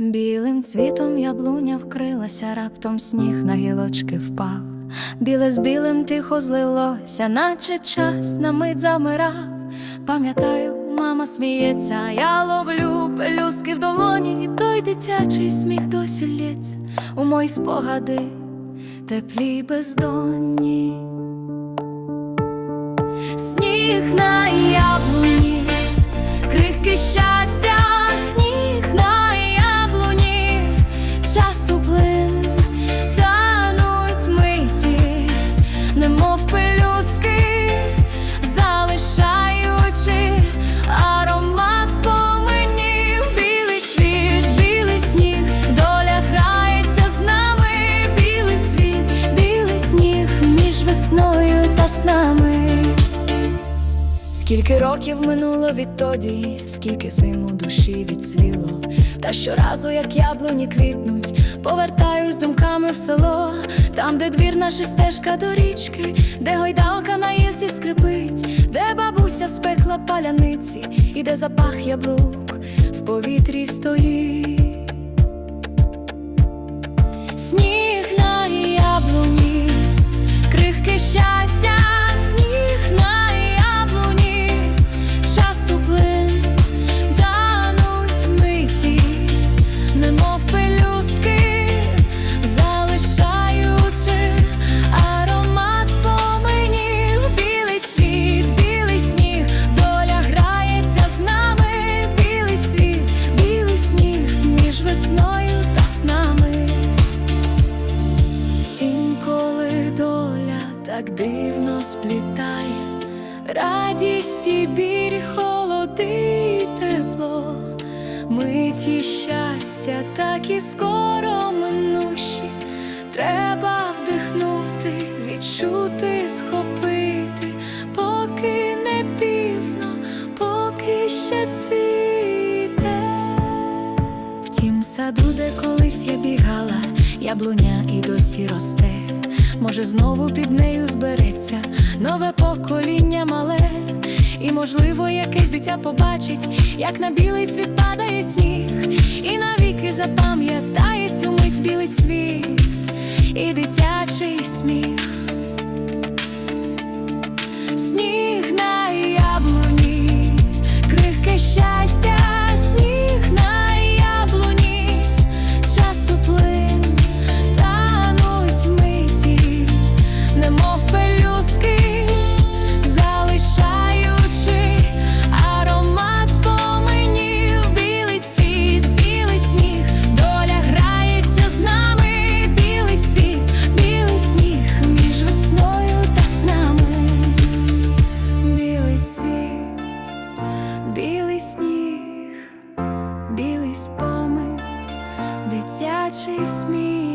Білим цвітом яблуня вкрилася, раптом сніг на гілочки впав. Біле з білим тихо злилося, наче час на мить замирав. Пам'ятаю, мама сміється, я ловлю пелюстки в долоні, і той дитячий сміх досі лється у мої спогади, теплі бездонні. Сніг на снами. Скільки років минуло відтоді, скільки зим у душі відсвіло, та щоразу, як яблуні квітнуть, повертаюсь думками в село, там, де двір наша стежка до річки, де гойдалка на гілці скрипить, де бабуся спекла паляниці, і де запах яблук в повітрі стоїть. Так дивно сплітає, радість і біль, холод і тепло, миті щастя, так і скоро минущі. Треба вдихнути, відчути, схопити, поки не пізно, поки ще цвіте. В тім саду, де колись я бігала, яблуня і досі росте. Може, знову під нею збереться нове покоління мале, і, можливо, якесь дитя побачить, як на білий цвіт падає сніг, і навіки запам'ятає цю мить білий цвіт спомин, дитячий сміх.